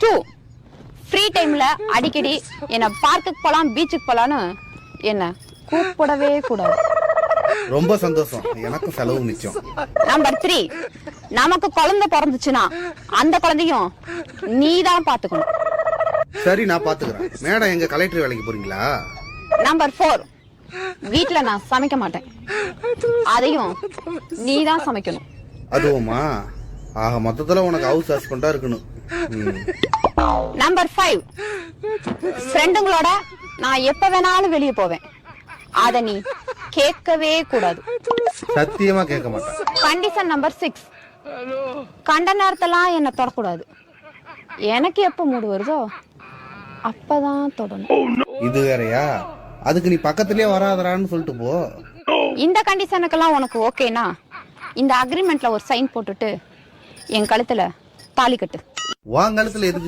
Two free டைம்ல அடிக்கடி என்ன பார்க்குக்கு போலாம் பீச்சுக்கு போலான்னு என்ன கூப்பிடவே கூடாது. ரொம்ப சந்தோஷம். எனக்கும் செலவு மிச்சம். நம்பர் த்ரீ நமக்கு குழந்தை பிறந்துச்சுன்னா அந்த குழந்தையும் நீ தான் பாத்துக்கணும் சரி நான் பாத்துக்கிறேன் மேடம் எங்க கலெக்டர் வேலைக்கு போறீங்களா? நம்பர் ஃபோர் வீட்ல நான் சமைக்க மாட்டேன். அதையும் நீ தான் சமைக்கணும். அதுவுமா? ஆக மொத்தத்துல உனக்கு ஹவுஸ் ஹஸ்பண்டா இருக்கணும். நம்பர் ஃபைவ் ஃப்ரெண்டுங்களோட நான் எப்ப வேணாலும் வெளியே போவேன். அத நீ கேட்கவே கூடாது. சத்தியமா கேட்க மாட்டேன். கண்டிஷன் நம்பர் சிக்ஸ் கண்ட நேரத்தெல்லாம் என்ன தொடக்கூடாது. எனக்கு எப்ப மூடு வருதோ அப்பதான் தொடணும். இது வேறயா? அதுக்கு நீ பக்கத்துலயே வராதரான்னு சொல்லிட்டு போ. இந்த கண்டிஷனுக்கெல்லாம் உனக்கு ஓகேனா இந்த அக்ரிமெண்ட்ல ஒரு சைன் போட்டுட்டு என் கழுத்துல தாலி கட்டு. வாங்கலத்துல எதுக்கு